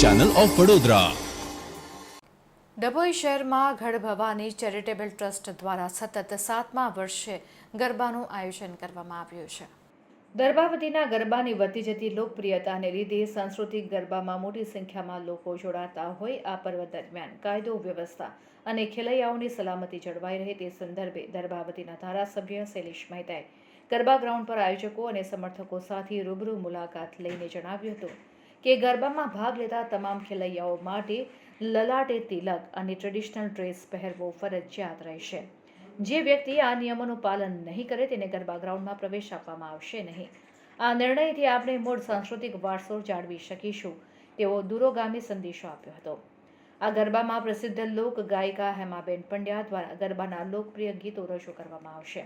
Channel of Vadodara Dabhoi શહેરમાં Gadh Bhavani charitable trust દ્વારા સતત સાતમા વર્ષે ગરબાનું આયોજન કરવામાં આવ્યું છે. દર્ભાવતીના ગરબાની વધતી જતી લોકપ્રિયતાને લીધે સાંસ્કૃતિક ગરબામાં મોટી સંખ્યામાં લોકો જોડાતા હોય આ પર્વ દરમિયાન કાયદો વ્યવસ્થા અને ખેલૈયાઓની સલામતી જળવાઈ રહે તે સંદર્ભે દરબાવતીના ધારાસભ્ય શૈલેષ મહેતાએ ગરબા ગ્રાઉન્ડ પર આયોજકો અને સમર્થકો સાથે રૂબરૂ મુલાકાત લઈને જણાવ્યું હતું કે ગરબામાં ભાગ લેતા તમામ ખેલૈયાઓ માટે લલાટે તિલક અને ટ્રેડિશનલ ડ્રેસ પહેરવો ફરજિયાત રહેશે. જે વ્યક્તિ આ નિયમોનું પાલન નહીં કરે તેને ગરબા ગ્રાઉન્ડમાં પ્રવેશ આપવામાં આવશે નહીં. આ નિર્ણયથી આપણે મૂળ સાંસ્કૃતિક વારસો જાળવી શકીશું, તેવો દૂરોગામી સંદેશો આપ્યો હતો. આ ગરબામાં પ્રસિદ્ધ લોક ગાયિકા હેમાબેન પંડ્યા દ્વારા ગરબાના લોકપ્રિય ગીતો રજૂ કરવામાં આવશે.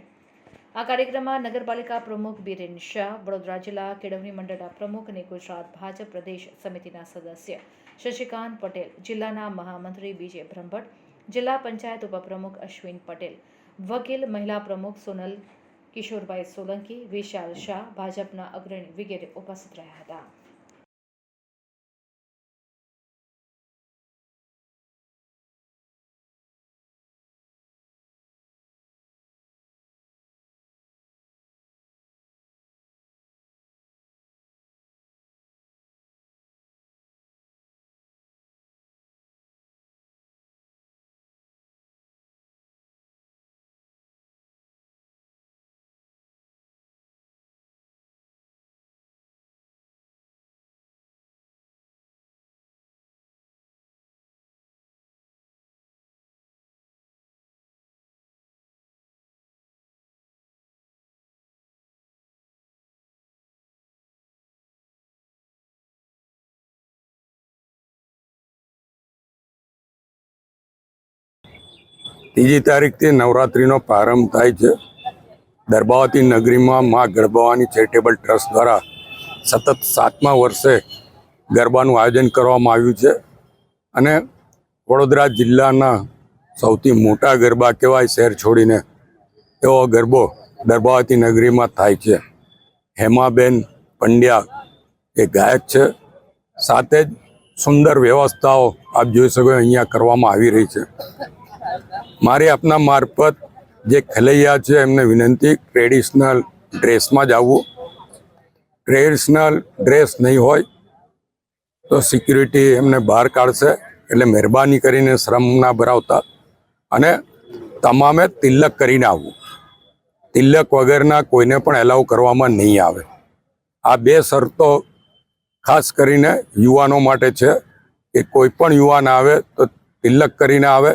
આ કાર્યક્રમમાં નગરપાલિકા પ્રમુખ બિરેન શાહ, વડોદરા જિલ્લા કેળવણી મંડળના પ્રમુખ અને ગુજરાત ભાજપ પ્રદેશ સમિતિના સદસ્ય શશિકાંત પટેલ, જિલ્લાના મહામંત્રી બીજે બ્રહ્મભટ્ટ, જિલ્લા પંચાયત ઉપપ્રમુખ અશ્વિન પટેલ, વકીલ મહિલા પ્રમુખ સોનલ કિશોરભાઈ સોલંકી, વિશાલ શાહ, ભાજપના અગ્રણી વગેરે ઉપસ્થિત રહ્યા હતા. ત્રીજી તારીખથી નવરાત્રિનો પ્રારંભ થાય છે. દરબાવતી નગરીમાં મા ગરબાવાની ચેરિટેબલ ટ્રસ્ટ દ્વારા સતત સાતમા વર્ષે ગરબાનું આયોજન કરવામાં આવ્યું છે અને વડોદરા જિલ્લાના સૌથી મોટા ગરબા કહેવાય શહેર છોડીને એવો ગરબો દરબાવતી નગરીમાં થાય છે. હેમાબેન પંડ્યા એ ગાયક છે. સાથે જ સુંદર વ્યવસ્થાઓ આપ જોઈ શકો અહીંયા કરવામાં આવી રહી છે. મારી આપના મારફત જે ખલૈયા છે, એમને વિનંતી, ટ્રેડિશનલ ડ્રેસમાં જ આવવું ટ્રેડિશનલ ડ્રેસ નહીં હોય તો સિક્યુરિટી એમને બહાર કાઢશે, એટલે મહેરબાની કરીને શ્રમ ના ભરાવતા અને તમામે તિલક કરીને આવવું તિલક વગરના કોઈને પણ એલાઉ કરવામાં નહીં આવે. આ બે શરતો ખાસ કરીને યુવાનો માટે છે કે કોઈ પણ યુવાન આવે તો તિલક કરીને આવે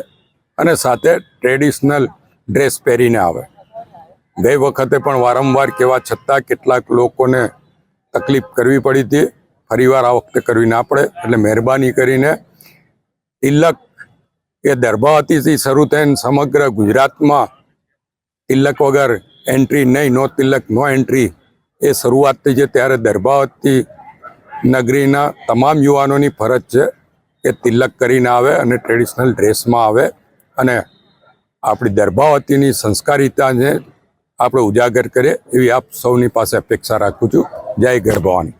અને સાથે ટ્રેડિશનલ ડ્રેસ પહેરીને આવે. ગઈ વખતે પણ વારંવાર કહેવા છતાં કેટલાક લોકોને તકલીફ કરવી પડી હતી. ફરીવાર આ વખતે કરવી ના પડે, એટલે મહેરબાની કરીને તિલક એ દરબાવતીથી શરૂ થઈને સમગ્ર ગુજરાતમાં તિલક વગર એન્ટ્રી નહીં નો તિલક નો એન્ટ્રી એ શરૂઆત થઈ છે. ત્યારે દરબાવતી નગરીના તમામ યુવાનોની ફરજ છે કે તિલક કરીને આવે અને ટ્રેડિશનલ ડ્રેસમાં આવે. અને આપણી દરબાવતીની સંસ્કારિતાને આપણે ઉજાગર કરીએ એવી આપ સૌની પાસે અપેક્ષા રાખું છું. જય ગરબાવાની